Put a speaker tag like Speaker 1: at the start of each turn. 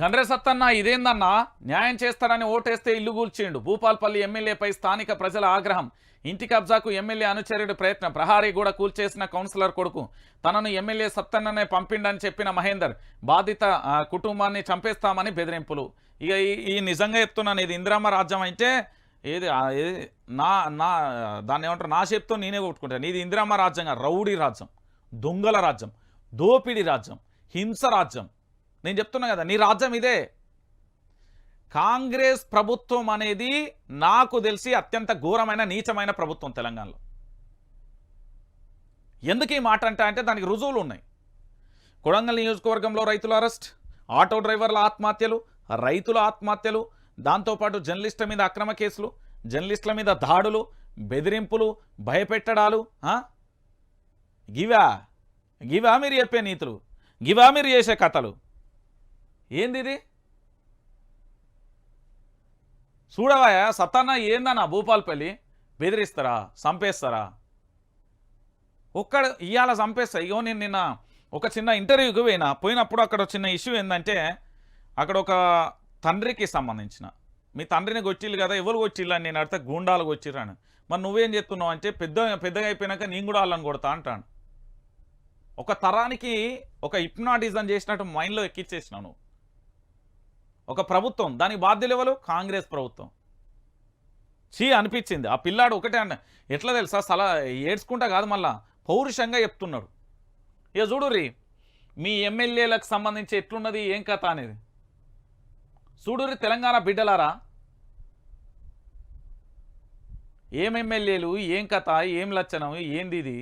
Speaker 1: గండ్రే సత్తన్న ఇదేందన్నా? న్యాయం చేస్తారని ఓటేస్తే ఇల్లు కూల్చిండు భూపాల్పల్లి ఎమ్మెల్యేపై స్థానిక ప్రజల ఆగ్రహం. ఇంటి కబ్జాకు ఎమ్మెల్యే అనుచరుడు ప్రయత్నం. ప్రహారీ కూడా కూల్చేసిన కౌన్సిలర్ కొడుకు. తనను ఎమ్మెల్యే సత్తన్ననే పంపిండని చెప్పిన మహేందర్ బాధిత కుటుంబాన్ని చంపేస్తామని బెదిరింపులు. ఇక ఈ- ఈ నిజంగా చెప్తున్నాను ఇది ఇందిరామ రాజ్యం అయితే ఏది నా నా దాన్ని ఏమంటారు? నా చెప్తో నేనే కొట్టుకుంటాను ఇది ఇందిరామ రాజ్యంగా రౌడీ రాజ్యం దొంగల రాజ్యం దోపిడీ రాజ్యం హింస రాజ్యం. నేను చెప్తున్నా కదా నీ రాజ్యం ఇదే. కాంగ్రెస్ ప్రభుత్వం అనేది నాకు తెలిసి అత్యంత ఘోరమైన నీచమైన ప్రభుత్వం తెలంగాణలో. ఎందుకు ఈ మాట అంటే అంటే దానికి రుజువులు ఉన్నాయి. కొడంగల్ నియోజకవర్గంలో రైతుల అరెస్ట్ ఆటో డ్రైవర్ల ఆత్మహత్యలు రైతుల ఆత్మహత్యలు దాంతోపాటు జర్నలిస్టుల మీద అక్రమ కేసులు జర్నలిస్టుల మీద దాడులు బెదిరింపులు భయపెట్టడాలు గివా గివా మీరు చెప్పే నీతులు గివా మీరు చేసే కథలు. ఏంది ఇది చూడవాయా? సత్తాన్న ఏందన్నా భూపాల్పల్లి? బెదిరిస్తారా? చంపేస్తారా? ఒక్కడ ఇవాళ చంపేస్తా. ఇగో నేను నిన్న ఒక చిన్న ఇంటర్వ్యూకి పోయినా. పోయినప్పుడు అక్కడ చిన్న ఇష్యూ ఏంటంటే అక్కడ ఒక తండ్రికి సంబంధించిన. మీ తండ్రిని కొట్టిల్లు కదా ఎవరు కొట్టిల్లు అని నేను అడితే గూండాలు కొట్టిర్రాను. మరి నువ్వేం చెప్తున్నావు అంటే పెద్ద పెద్దగా అయిపోయినాక నేను కూడా వాళ్ళని కొడతా అంటాను. ఒక తరానికి ఒక హిప్నాటిజం చేసినట్టు మైండ్లో ఎక్కిచ్చేసినావు నువ్వు. ఒక ప్రభుత్వం దానికి బాధ్యులు ఎవరు? కాంగ్రెస్ ప్రభుత్వం. చీ అనిపించింది. ఆ పిల్లాడు ఒకటే అన్న ఎట్లా తెలుసా? సలా ఏడ్చుకుంటా కాదు మళ్ళా పౌరుషంగా చెప్తున్నాడు. ఇక చూడుర్రి మీ ఎమ్మెల్యేలకు సంబంధించి ఎట్లున్నది ఏం కథ అనేది? చూడుర్రి తెలంగాణ బిడ్డలారా? ఏం ఎమ్మెల్యేలు ఏం కథ ఏం లచ్చనం ఏంది ఇది?